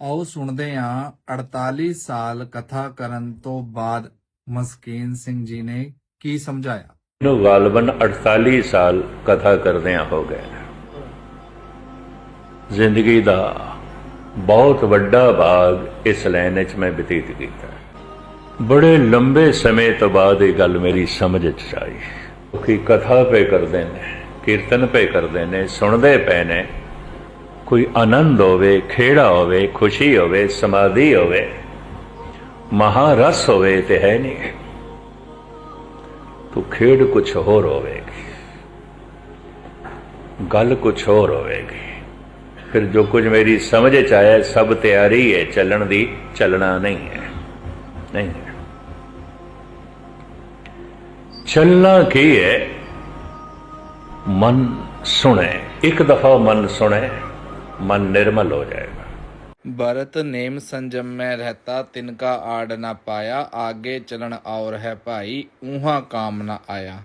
ਆਓ ਸੁਣਦੇ ਹਾਂ 48 ਸਾਲ ਕਥਾ ਕਰਨ ਤੋਂ ਬਾਅਦ ਮਸਕੀਨ ਸਿੰਘ ਜੀ ਨੇ ਕੀ ਸਮਝਾਇਆ? ਨੂੰ ਗਾਲਬਨ 48 ਸਾਲ ਕਥਾ ਕਰਦਿਆਂ ਹੋ ਗਏ ਜ਼ਿੰਦਗੀ ਦਾ ਬਹੁਤ ਵੱਡਾ ਭਾਗ ਇਸ ਲਾਈਨ ਵਿੱਚ ਮੈਂ ਬਤੀਤ ਕੀਤਾ ਬੜੇ ਲੰਬੇ ਸਮੇਂ ਤੋਂ ਬਾਅਦ ਇਹ ਗੱਲ ਮੇਰੀ ਸਮਝ ਚ ਆਈ। ਕਿ ਕਥਾ ਪੇ ਕਰਦੇ ਨੇ, ਕੀਰਤਨ ਪੇ ਕਰਦੇ ਨੇ, ਸੁਣਦੇ ਪਏ ਨੇ। ਕੋਈ ਆਨੰਦ ਹੋਵੇ, ਖੇੜਾ ਹੋਵੇ, ਖੁਸ਼ੀ ਹੋਵੇ, ਸਮਾਧੀ ਹੋਵੇ ਮਹਾਰਸ ਹੋਵੇ ਤੇ ਹੈ ਨਹੀਂ ਤੋ ਖੇਡ ਕੁਛ ਹੋਰ ਹੋਵੇਗੀ। ਗੱਲ ਕੁਛ ਹੋਰ ਹੋਵੇਗੀ। ਫਿਰ ਜੋ ਕੁਝ ਮੇਰੀ ਸਮਝ ਚ ਆਇਆ, ਸਭ ਤਿਆਰੀ ਹੈ, ਚੱਲਣ ਦੀ, ਚੱਲਣਾ ਨਹੀਂ ਹੈ। ਨਹੀਂ ਚੱਲਣਾ ਕੀ ਹੈ? ਮਨ ਸੁਣੇ। ਇੱਕ ਦਫਾ ਮਨ ਸੁਣੇ। मन निर्मल हो जाएगा भरत नेम संजम में रहता तिनका आड़ न पाया आगे चलन और है भाई ऊहा काम न आया